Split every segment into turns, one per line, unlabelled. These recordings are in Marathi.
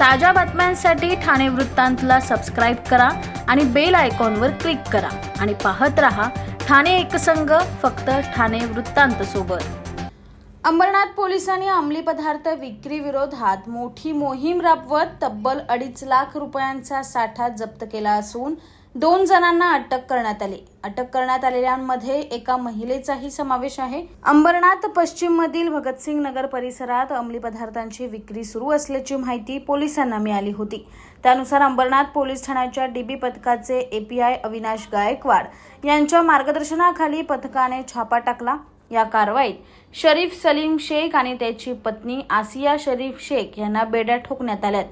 ताज्या बातम्यांसाठी ठाणे वृत्तांतला सबस्क्राईब करा आणि बेल आयकॉनवर क्लिक करा. आणि पाहत रहा ठाणे एकसंघ फक्त ठाणे वृत्तांत सोबत. अंबरनाथ पोलिसांनी अंमली पदार्थ विक्री विरोधात मोठी मोहीम राबवत तब्बल अडीच लाख रुपयांचा साठा जप्त केला असून दोन जणांना अटक करण्यात आली. अटक करण्यात आलेल्यांमध्ये एका महिलेचाही समावेश आहे. अंबरनाथ पश्चिम मधील भगतसिंग नगर परिसरात अंमली पदार्थांची विक्री सुरू असल्याची माहिती पोलिसांना मिळाली होती. त्यानुसार अंबरनाथ पोलीस ठाण्याच्या डीबी पथकाचे एपीआय अविनाश गायकवाड यांच्या मार्गदर्शनाखाली पथकाने छापा टाकला. या कारवाईत शरीफ सलीम शेख आणि त्याची पत्नी आसिया शरीफ शेख यांना बेड्या ठोकण्यात आल्यात.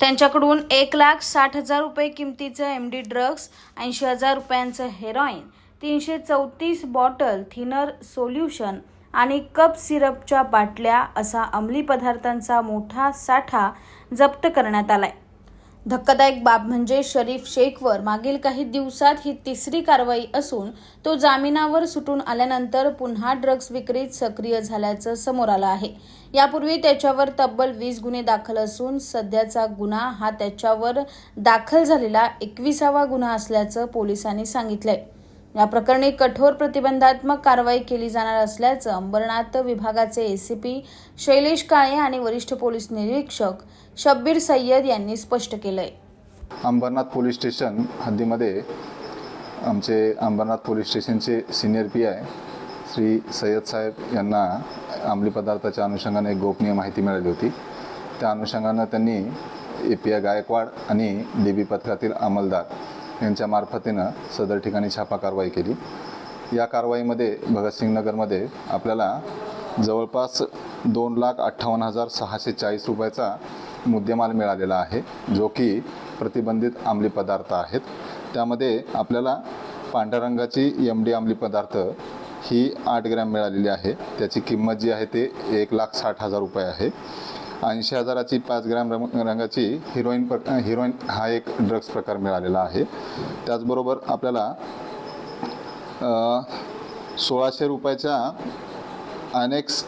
त्यांच्याकडून एक लाख साठ हजार रुपये किमतीचं एम डी ड्रग्स ऐंशी हजार रुपयांचं हेरॉईन तीनशे चौतीस बॉटल थिनर सोल्युशन आणि कप सिरपच्या बाटल्या असा अंमली पदार्थांचा मोठा साठा जप्त करण्यात आलाय. धक्कादायक बाब म्हणजे शरीफ शेखवर मागील काही दिवसात ही तिसरी कारवाई असून तो जामिनावर सुटून आल्यानंतर पुन्हा ड्रग्ज विक्रीत सक्रिय झाल्याचं समोर आलं आहे. यापूर्वी त्याच्यावर तब्बल वीस गुन्हे दाखल असून सध्याचा गुन्हा हा त्याच्यावर दाखल झालेला एकविसावा गुन्हा असल्याचं पोलिसांनी सांगितलंय. या प्रकरणी कठोर प्रतिबंधात्मक कारवाई केली जाणार असल्याचं अंबरनाथ विभागाचे एसीपी शैलेश काळे आणि वरिष्ठ पोलीस निरीक्षक शब्बीर सय्यद यांनी स्पष्ट केलंय.
अंबरनाथ पोलीस स्टेशन हद्दीमध्ये आमचे अंबरनाथ पोलीस स्टेशनचे senior P I Shri Sayyad Saheb यांना अंमली पदार्थाच्या अनुषंगाने एक गोपनीय माहिती मिळाली होती. त्या अनुषंगानं त्यांनी ए पी आय गायकवाड आणि डी बी पथकातील अंमलदार यांच्या मार्फतीनं सदर ठिकाणी छापा कारवाई केली. या कारवाईमध्ये भगतसिंग नगरमध्ये आपल्याला जवळपास दोन लाख अठ्ठावन्न हजार सहाशे चाळीस रुपयाचा मुद्देमाल मिळालेला आहे जो की प्रतिबंधित अंमली पदार्थ आहेत. त्यामध्ये आपल्याला पांढऱ्या रंगाची एम डी अंमली पदार्थ ही आठ ग्रॅम मिळालेली आहे. त्याची किंमत जी आहे ते एक लाख साठ हजार रुपये आहे. ऐंशी हजाराची पाच ग्रॅम रंग रंगाची हिरोईन प्र हिरोईन हा एक ड्रग्स प्रकार मिळालेला आहे. त्याचबरोबर आपल्याला सोळाशे रुपयाच्या अनेक्स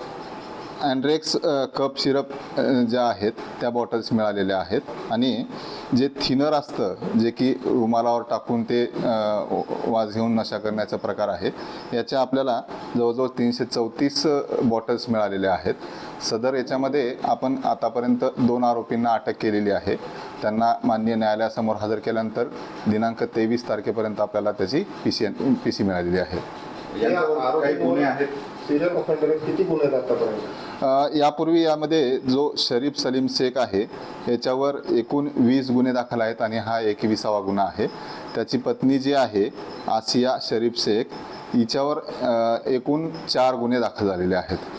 अँड्रेक्स कप सिरप ज्या आहेत त्या बॉटल्स मिळालेल्या आहेत. आणि जे थिनर असतं जे की रुमालावर टाकून ते वाज घेऊन नशा करण्याचा प्रकार आहे याच्या आपल्याला जवळजवळ तीनशे चौतीस बॉटल्स मिळालेल्या आहेत. सदर याच्यामध्ये आपण आतापर्यंत दोन आरोपींना अटक केलेली आहे. त्यांना मान्य न्यायालयासमोर हजर केल्यानंतर दिनांक तेवीस तारखेपर्यंत आपल्याला त्याची पी सी पी सी मिळालेली आहे.
सिरियल ऑफेंडर किती गुन्हे आहेत आतापर्यंत?
अ, यापूर्वी यामध्ये जो शरीफ सलीम शेख आहे याच्यावर एकूण वीस गुन्हे दाखल आहेत आणि हा एकविसावा गुन्हा आहे. त्याची पत्नी जी आहे आसिया शरीफ शेख हिच्यावर अ, एकूण चार गुन्हे दाखल झालेले आहेत.